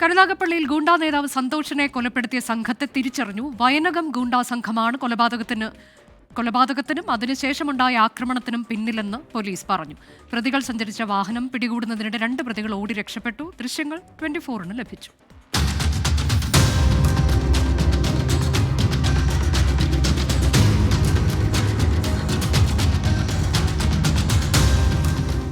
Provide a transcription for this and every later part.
കരുനാഗപ്പള്ളിയിൽ ഗൂണ്ടാ നേതാവ് സന്തോഷിനെ കൊലപ്പെടുത്തിയ സംഘത്തെ തിരിച്ചറിഞ്ഞു. വയനകം ഗൂണ്ടാ സംഘമാണ് കൊലപാതകത്തിന് കൊലപാതകത്തിനും അതിനുശേഷമുണ്ടായ ആക്രമണത്തിനും പിന്നിലെന്ന് പോലീസ് പറഞ്ഞു. പ്രതികൾ സഞ്ചരിച്ച വാഹനം പിടികൂടുന്നതിനിടെ രണ്ട് പ്രതികൾ ഓടി രക്ഷപ്പെട്ടു. ദൃശ്യങ്ങൾ ട്വന്റി ഫോറിന് ലഭിച്ചു.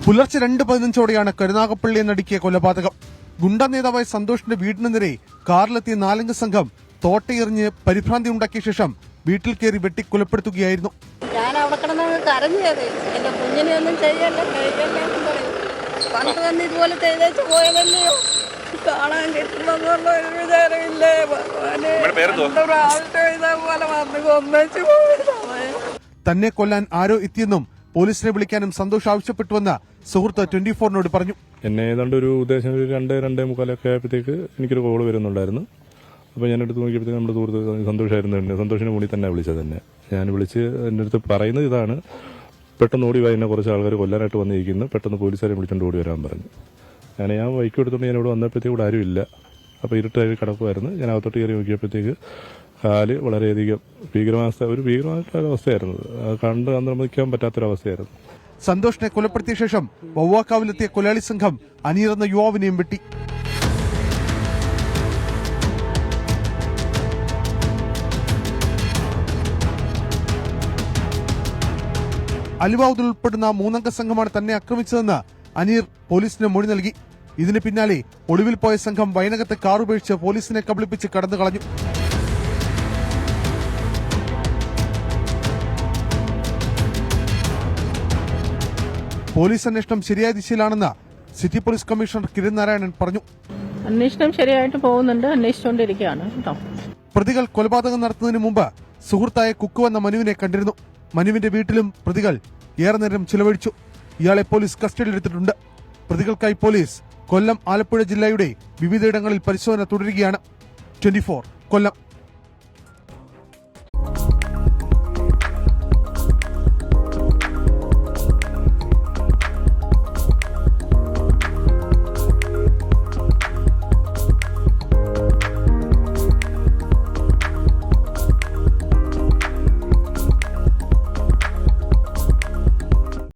പുലർച്ചെ രണ്ട് പതിനഞ്ചോടെയാണ് കരുനാഗപ്പള്ളി നടുക്കിയ കൊലപാതകം. ഗുണ്ട നേതാവായ സന്തോഷിന്റെ വീടിന് നേരെ കാറിലെത്തിയ നാലംഗ സംഘം തോട്ടയെറിഞ്ഞ് പരിഭ്രാന്തി ഉണ്ടാക്കിയ ശേഷം വീട്ടിൽ കയറി വെട്ടി കൊലപ്പെടുത്തുകയായിരുന്നു. ഞാൻ അവിടെ കിടന്നങ്ങ് കരഞ്ഞത് എന്റെ കുഞ്ഞിനെ ഒന്നും ചെയ്യല്ല പണ്ട് ഇതുപോലെ ചെയ്തേച്ച് പോയതല്ലയോ? കാണാൻ കിട്ടുമെന്നുള്ള ഒരു വിചാരമില്ലേ ഭഗവാനെ പണ്ടൊരാളുടെ ഇതേപോലെ വന്ന് കൊന്നേച്ച് പോയതാണ് തന്നെ കൊല്ലാൻ ആരോ എത്തിയെന്നും പോലീസിനെ വിളിക്കാനും സന്തോഷ് ആവശ്യപ്പെട്ടുവെന്ന് സുഹൃത്ത് ട്വന്റി ഫോറിനോട് പറഞ്ഞു. എന്നെ ഏതാണ്ട് ഒരു ഉദ്ദേശം ഒരു രണ്ട് രണ്ടേ മുക്കാലൊക്കെ ആയപ്പോഴത്തേക്ക് എനിക്കൊരു കോൾ വരുന്നുണ്ടായിരുന്നു. അപ്പോൾ ഞാൻ എടുത്ത് നോക്കിയപ്പോഴത്തേക്ക് നമ്മുടെ സുഹൃത്ത് സന്തോഷമായിരുന്നു തന്നെ സന്തോഷിനെ മുന്നിൽ തന്നെ വിളിച്ചത് തന്നെ ഞാൻ വിളിച്ച് എന്റെ അടുത്ത് പറയുന്നത് ഇതാണ്. പെട്ടെന്ന് ഓടി വാ കുറച്ച് ആൾക്കാർ കൊല്ലാനായിട്ട് വന്നിരിക്കുന്നു. പെട്ടെന്ന് പോലീസുകാരെ വിളിച്ചുകൊണ്ട് ഓടി വരാൻ പറഞ്ഞു. ഞാൻ ഞാൻ ബൈക്ക് ഞാൻ ഇവിടെ വന്നപ്പോഴത്തേക്ക് ഇവിടെ ആരുമില്ല. അപ്പോൾ ഇരുട്ടായി കിടക്കുമായിരുന്നു ഞാൻ അകത്തോട്ട് കയറി നോക്കിയപ്പോഴത്തേക്ക് കാൽ വളരെയധികം ഭീകരമാവസ്ഥ ഒരു ഭീകരമായിട്ടുള്ള അവസ്ഥയായിരുന്നു. കണ്ട് അന്തർമിക്കാൻ പറ്റാത്തൊരവസ്ഥയായിരുന്നു. സന്തോഷിനെ കൊലപ്പെടുത്തിയ ശേഷം വവ്വാക്കാവിലെത്തിയ കൊലയാളി സംഘം അനീർ എന്ന യുവാവിനെയും വെട്ടി. അലിബാദിൽ ഉൾപ്പെടുന്ന മൂന്നംഗ സംഘമാണ് തന്നെ ആക്രമിച്ചതെന്ന് അനീർ പോലീസിന് മൊഴി നൽകി. ഇതിന് പിന്നാലെ ഒളിവിൽ പോയ സംഘം വയനകത്തെ കാറുപേക്ഷിച്ച് പോലീസിനെ കബളിപ്പിച്ച് കടന്നു കളഞ്ഞു പോലീസ് അന്വേഷണം ശരിയായ ദിശയിലാണെന്ന് city police commissioner Kiran Narayanan പറഞ്ഞു. അന്വേഷണം ശരിയായിട്ട് പോകുന്നുണ്ട്. അന്വേഷിച്ചുകൊണ്ടിരിക്കുകയാണ് കേട്ടോ. പ്രതികൾ കൊലപാതകം നടത്തുന്നതിന് മുമ്പ് സുഹൃത്തായ കുക്കു എന്ന മനുവിനെ കണ്ടിരുന്നു. മനുവിന്റെ വീട്ടിലും പ്രതികൾ ഏറെ നേരം ചിലവഴിച്ചു. ഇയാളെ പോലീസ് കസ്റ്റഡിയിലെടുത്തിട്ടുണ്ട് പ്രതികൾക്കായി പോലീസ് കൊല്ലം ആലപ്പുഴ ജില്ലയുടെ വിവിധയിടങ്ങളിൽ പരിശോധന തുടരുകയാണ്. ട്വന്റി കൊല്ലം.